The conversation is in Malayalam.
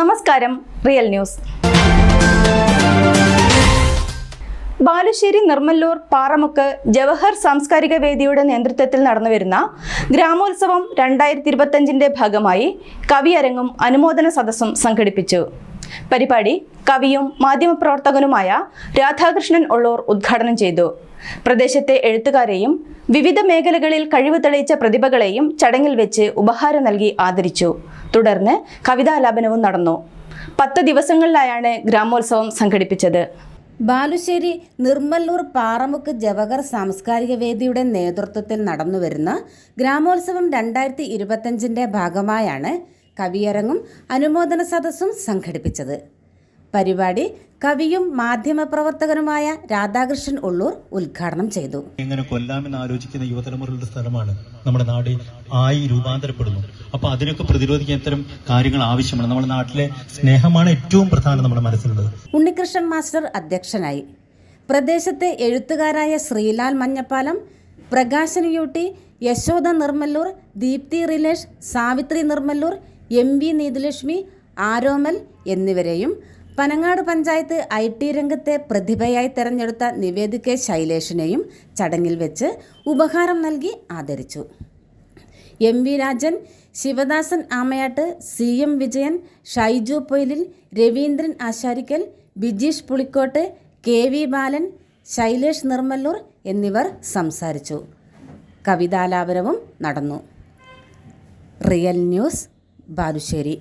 നമസ്കാരം റിയൽ ന്യൂസ്. ബാലുശ്ശേരി നിർമ്മല്ലൂർ പാറമുക്ക് ജവഹർ സാംസ്കാരിക വേദിയുടെ നേതൃത്വത്തിൽ നടന്നുവരുന്ന ഗ്രാമോത്സവം രണ്ടായിരത്തി ഇരുപത്തഞ്ചിന്റെ ഭാഗമായി കവിയരങ്ങും അനുമോദന സദസ്സും സംഘടിപ്പിച്ചു. പരിപാടി കവിയും മാധ്യമപ്രവർത്തകനുമായ രാധാകൃഷ്ണൻ ഉള്ളൂർ ഉദ്ഘാടനം ചെയ്തു. പ്രദേശത്തെ എഴുത്തുകാരെയും വിവിധ മേഖലകളിൽ കഴിവ് തെളിയിച്ച പ്രതിഭകളെയും ചടങ്ങിൽ വെച്ച് ഉപഹാരം നൽകി ആദരിച്ചു. തുടർന്ന് കവിതാലാപനവും നടന്നു. പത്ത് ദിവസങ്ങളിലായാണ് ഗ്രാമോത്സവം സംഘടിപ്പിച്ചത്. ബാലുശ്ശേരി നിർമ്മല്ലൂർ പാറമുക്ക് ജവഹർ സാംസ്കാരിക വേദിയുടെ നേതൃത്വത്തിൽ നടന്നുവരുന്ന ഗ്രാമോത്സവം രണ്ടായിരത്തി ഇരുപത്തഞ്ചിന്റെ ഭാഗമായാണ് കവിയരങ്ങും അനുമോദന സദസ്സും സംഘടിപ്പിച്ചത്. പരിപാടി കവിയും മാധ്യമപ്രവർത്തകനുമായ രാധാകൃഷ്ണൻ ഉള്ളൂർ ഉദ്ഘാടനം ചെയ്തു. എങ്ങനെ കൊല്ലാമെന്ന് ആലോചിക്കുന്ന യുവതലമുറയുടെ സ്ഥലമാണ് നമ്മുടെ നാട് ആയി രൂപാന്തരപ്പെടുന്നു. അപ്പൊ അതിനൊക്കെ പ്രതിരോധിക്കാൻ ഇത്തരം കാര്യങ്ങൾ ആവശ്യമാണ്. നമ്മുടെ നാട്ടിലെ സ്നേഹമാണ് ഏറ്റവും പ്രധാനം നമ്മുടെ മനസ്സിലുള്ളത്. ഉണ്ണികൃഷ്ണൻ മാസ്റ്റർ അധ്യക്ഷനായി. പ്രദേശത്തെ എഴുത്തുകാരായ ശ്രീലാൽ മഞ്ഞപ്പാലം പ്രകാശനയൂട്ടി യശോദ നിർമ്മല്ലൂർ ദീപ്തി റിലേഷ് സാവിത്രി നിർമ്മല്ലൂർ എം വി നീതിലക്ഷ്മി ആരോമൽ എന്നിവരെയും പനങ്ങാട് പഞ്ചായത്ത് ഐ ടി രംഗത്തെ പ്രതിഭയായി തെരഞ്ഞെടുത്ത നിവേദിക ശൈലേഷിനെയും ചടങ്ങിൽ വെച്ച് ഉപഹാരം നൽകി ആദരിച്ചു. M V Rajan Sivadasan Amayattu C M Vijayan Shaiju Poyilil Raveendran Asarikkal Bijeesh Pulikkottu K V Balan Shailesh Nirmalloor എന്നിവർ സംസാരിച്ചു. കവിതാലാപനവും നടന്നു. Real news Balussery.